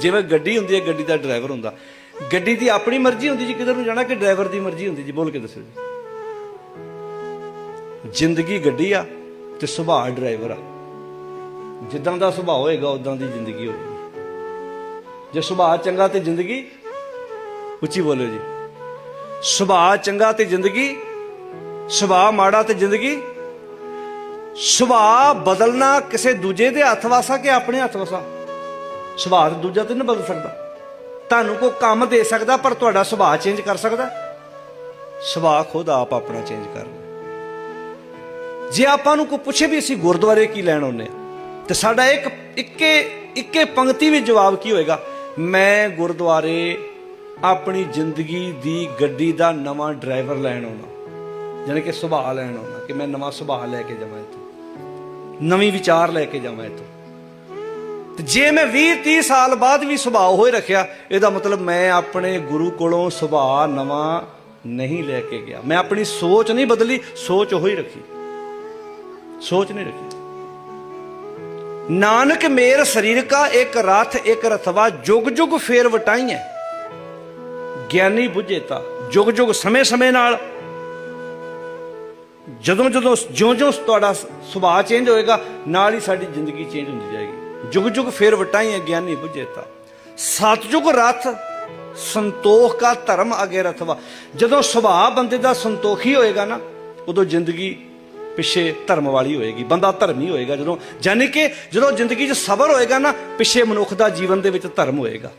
ਜਿਵੇਂ ਗੱਡੀ ਹੁੰਦੀ ਹੈ, ਗੱਡੀ ਦਾ ਡਰਾਈਵਰ ਹੁੰਦਾ। ਗੱਡੀ ਦੀ ਆਪਣੀ ਮਰਜ਼ੀ ਹੁੰਦੀ ਜੀ, ਕਿਧਰ ਨੂੰ ਜਾਣਾ, ਕਿ ਡਰਾਈਵਰ ਦੀ ਮਰਜ਼ੀ ਹੁੰਦੀ ਜੀ, ਬੋਲ ਕੇ ਦੱਸੋ ਜੀ। ਜ਼ਿੰਦਗੀ ਗੱਡੀ ਆ ਤੇ ਸੁਭਾਅ ਡਰਾਈਵਰ ਆ। ਜਿੱਦਾਂ ਦਾ ਸੁਭਾਅ ਹੋਏਗਾ ਉਦਾਂ ਦੀ ਜ਼ਿੰਦਗੀ ਹੋਏਗੀ। ਜੇ ਸੁਭਾਅ ਚੰਗਾ ਤੇ ਜ਼ਿੰਦਗੀ, ਉੱਚੀ ਬੋਲੋ ਜੀ। ਸੁਭਾਅ ਚੰਗਾ ਤੇ ਜ਼ਿੰਦਗੀ, ਸੁਭਾਅ ਮਾੜਾ ਤੇ ਜ਼ਿੰਦਗੀ, ਸੁਭਾਅ ਬਦਲਣਾ ਕਿਸੇ ਦੂਜੇ ਦੇ ਹੱਥ ਵਾਸਾ ਕਿ ਆਪਣੇ ਹੱਥ ਵਾਸਾ? ਸੁਭਾਅ ਤਾਂ ਦੂਜਾ ਤੇ ਨਹੀਂ ਬਦਲ ਸਕਦਾ। ਤੁਹਾਨੂੰ ਕੋ ਕੰਮ ਦੇ ਸਕਦਾ, ਪਰ ਤੁਹਾਡਾ ਸੁਭਾਅ ਚੇਂਜ ਕਰ ਸਕਦਾ। ਸੁਭਾਅ ਖੁਦ ਆਪ ਆਪਣਾ ਚੇਂਜ ਕਰਨਾ ਜੇ ਆਪਾਂ ਨੂੰ ਕੋਈ ਪੁੱਛੇ ਵੀ ਅਸੀਂ ਗੁਰਦੁਆਰੇ ਕੀ ਲੈਣ ਆਉਂਦੇ ਆ ਤੇ ਸਾਡਾ ਇੱਕ, ਇੱਕੇ ਇੱਕੇ ਪੰਕਤੀ ਵਿੱਚ ਜਵਾਬ ਕੀ ਹੋਏਗਾ? ਮੈਂ ਗੁਰਦੁਆਰੇ ਆਪਣੀ ਜ਼ਿੰਦਗੀ ਦੀ ਗੱਡੀ ਦਾ ਨਵਾਂ ਡਰਾਈਵਰ ਲੈਣ ਆਉਣਾ ਯਾਨੀ ਕਿ ਸੁਭਾਅ ਲੈਣ ਆਉਣਾ ਕਿ ਮੈਂ ਨਵਾਂ ਸੁਭਾਅ ਲੈ ਕੇ ਜਾਵਾਂ ਇੱਥੋਂ। ਨਵੀਂ ਵਿਚਾਰ ਲੈ ਕੇ ਜਾਵਾਂ ਇੱਥੋਂ। ਤੇ ਜੇ ਮੈਂ 20 30 ਸਾਲ ਬਾਅਦ ਵੀ ਸੁਭਾਅ ਹੋਏ ਰੱਖਿਆ, ਇਹਦਾ ਮਤਲਬ ਮੈਂ ਆਪਣੇ ਗੁਰੂ ਕੋਲੋਂ ਸੁਭਾਅ ਨਵਾਂ ਨਹੀਂ ਲੈ ਕੇ ਗਿਆ। ਮੈਂ ਆਪਣੀ ਸੋਚ ਨਹੀਂ ਬਦਲੀ, ਸੋਚ ਉਹੀ ਰੱਖੀ। ਸੋਚ ਨਹੀਂ ਰੱਖੀ। ਨਾਨਕ ਮੇਰ ਸਰੀਰ ਕਾ ਇੱਕ ਰਥ ਇੱਕ ਰਥਵਾ ਜੁਗ ਜੁਗ ਫੇਰ ਵਟਾਈ ਹੈ ਗਿਆਨੀ ਬੁੱਝੇਤਾ ਜੁਗ ਜੁਗ ਸਮੇਂ ਸਮੇਂ ਨਾਲ। ਜਦੋਂ ਜਦੋਂ, ਜਿਉਂ ਜਿਉਂ ਤੁਹਾਡਾ ਸੁਭਾਅ ਚੇਂਜ ਹੋਏਗਾ, ਨਾਲ ਹੀ ਸਾਡੀ ਜ਼ਿੰਦਗੀ ਚੇਂਜ ਹੁੰਦੀ ਜਾਏਗੀ। ਜੁਗ ਜੁਗ ਫੇਰ ਵਟਾਈ ਗਿਆਨੀ ਬੁੱਝੇਤਾ। ਸਤਜੁਗ ਰਥ, ਸੰਤੋਖ ਕਾ ਧਰਮ ਅਗੇ ਰਥਵਾ। ਜਦੋਂ ਸੁਭਾਅ ਬੰਦੇ ਦਾ ਸੰਤੋਖੀ ਹੋਏਗਾ ਨਾ, ਉਦੋਂ ਜ਼ਿੰਦਗੀ ਪਿੱਛੇ ਧਰਮ ਵਾਲੀ ਹੋਏਗੀ, ਬੰਦਾ ਧਰਮੀ ਹੋਏਗਾ। ਜਦੋਂ ਯਾਨੀ ਕਿ ਜਦੋਂ ਜ਼ਿੰਦਗੀ 'ਚ ਸਬਰ ਹੋਏਗਾ ਨਾ, ਪਿੱਛੇ ਮਨੁੱਖ ਦਾ ਜੀਵਨ ਦੇ ਵਿੱਚ ਧਰਮ ਹੋਏਗਾ।